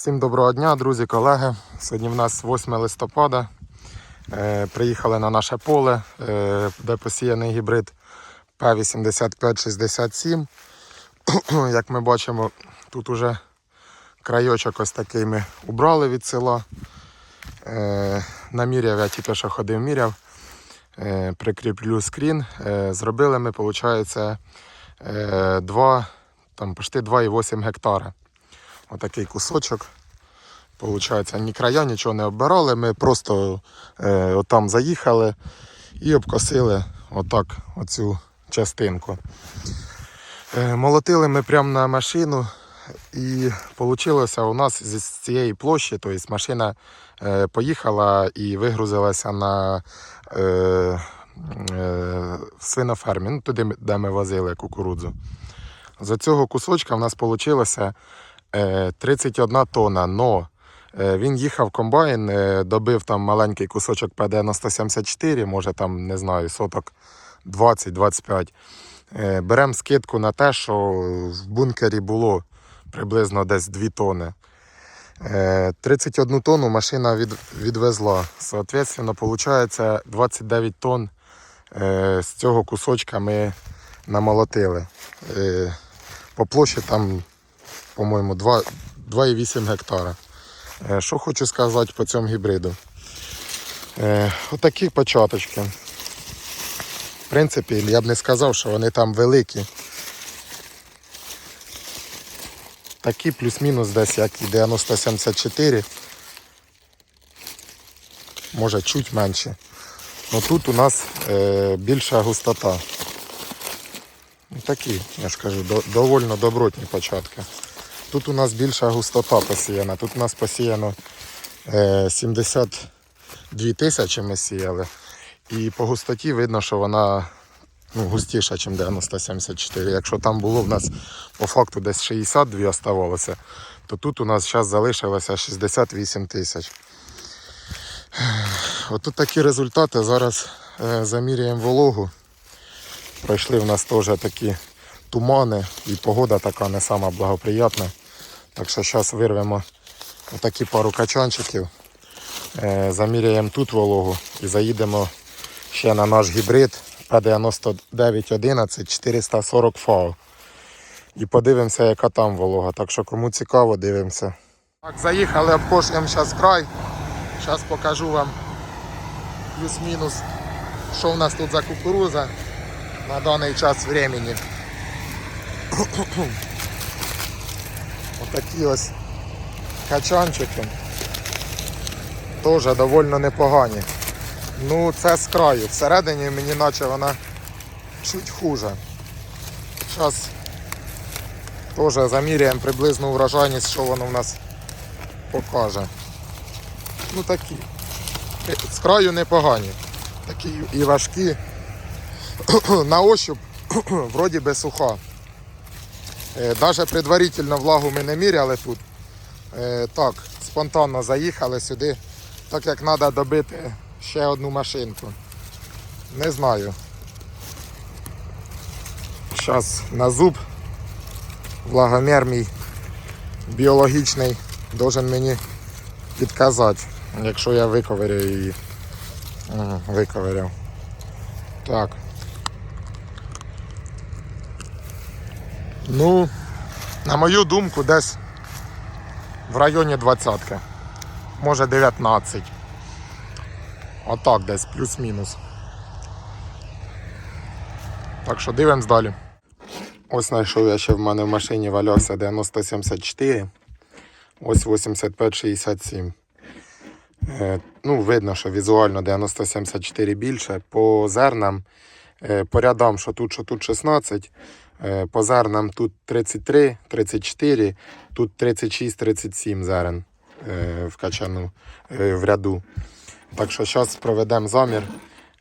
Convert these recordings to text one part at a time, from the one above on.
Всім доброго дня, друзі, колеги. Sьогодні в нас 8 листопада. Е, Приїхали на наше поле, е, де посіяний гібрид П8567. Як ми бачимо, тут уже крайочок ось такий ми убрали від села. Е, Наміряв, я тільки що ходив, міряв. Прикріплю скрін. Зробили ми, виходить, 2, там, почти 2,8 гектара. Отакий кусочок. Получається, ні края нічого не оббирали. Ми просто е, отам заїхали і обкосили отак оцю частинку. Е, молотили ми прямо на машину, і вийшло у нас з цієї площі, тобто машина е, поїхала і вигрузилася на е, е, свинофермі, ну, туди, де ми возили кукурудзу. З цього кусочка в нас вийшло 31 тонна, но е, він їхав комбайн, е, добив там маленький кусочок ПД-9074, може там, не знаю, соток 20-25. Е, Беремо скидку на те, що в бункері було приблизно десь 2 тони. Е, 31 тонну машина від, відвезла. Соответственно, виходить 29 тонн е, з цього кусочка ми намолотили. Е, По площі там, по-моєму, 2,8 гектара. Е, Що хочу сказати по цьому гібриду? Е, Отакі початочки. В принципі, я б не сказав, що вони там великі. Такі плюс-мінус десь як і 9074. Може чуть менше. Но тут у нас е, більша густота. Ну, Такі, я ж кажу, до, довольно добротні початки. Тут у нас більша густота посіяна. Тут у нас посіяно е, 72 тисячі ми сіяли. І по густоті видно, що вона ну, густіша, ніж 9074. Якщо там було в нас по факту десь 62 оставалося, то тут у нас зараз залишилося 68 тисяч. Отут такі результати. Зараз е, заміряємо вологу. Пройшли в нас теж такі тумани і погода така не сама благоприятна. Так що зараз вирвемо такі пару качанчиків, е, заміряємо тут вологу і заїдемо ще на наш гібрид P9911 440 FAO. І подивимося, яка там волога. Так що кому цікаво, дивимося. Так, заїхали, обкошуємо зараз край. Зараз покажу вам плюс-мінус, що в нас тут за кукуруза на даний час времени. Отакі ось качанчики. Теж доволі непогані. Ну це з краю. Всередині мені наче вона чуть хуже. Зараз теж заміряємо приблизну врожайність, що воно в нас покаже. Ну такі. З краю непогані. Такі і важкі. На ощуп вроді би суха. Навіть предварительно влагу ми не міряли тут. Е, Так, спонтанно заїхали сюди, так як треба добити ще одну машинку. Не знаю. Зараз на зуб влагомір мій біологічний должен мені підказати, якщо я виковирю її. Виковиряв. Так. Ну, на мою думку, десь в районі 20. Може 19. Отак десь, плюс-мінус. Так що дивимось далі. Ось знайшов я ще в мене в машині валявся 9074. Ось 8567. Е, ну, видно, що візуально 9074 більше. По зернам, е, по рядам, що тут, що тут 16. Е, по зернам тут 33, 34, тут 36, 37 зерен е, в качану е, в ряду. Так що зараз проведемо замір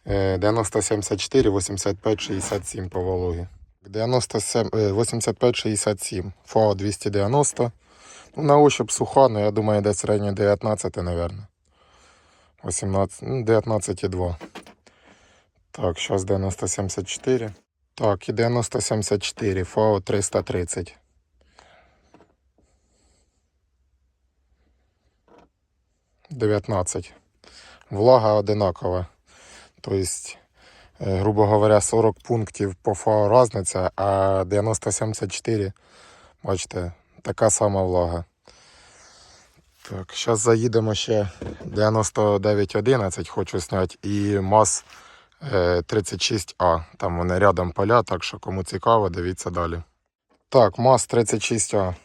е, 9074, 85, 67 по вологі. 97, е, 85, 67, ФАО 290. Ну, на ощуп суха, але я думаю, десь районі 19, мабуть. 18, ну, 19,2. Так, зараз 9074. Так, і 9074, ФАО 330. 19. Влага одинакова. Тобто, е, грубо говоря, 40 пунктів по ФАО різниця, а 90-74, бачите, така сама влага. Так, зараз заїдемо ще 9911, хочу зняти, і МАЗ е, 36А. Там вони рядом поля, так що кому цікаво, дивіться далі. Так, МАЗ 36А.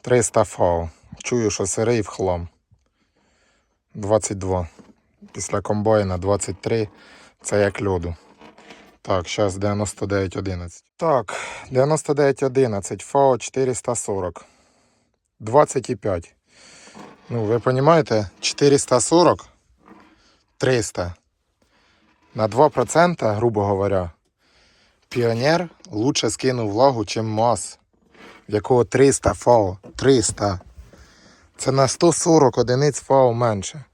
300 ФАО. Чую, що сирий в хлам. 22. Після комбайна 23. Це як льоду. Так, зараз 99.11. Так, 99.11. ФАО 440. 25. Ну, ви розумієте, 440, 300. На 2%, грубо говоря, піонер лучше скинув влагу, чим МАЗ, в якого 300 фау. 300. Це на 140 одиниць ФАО менше.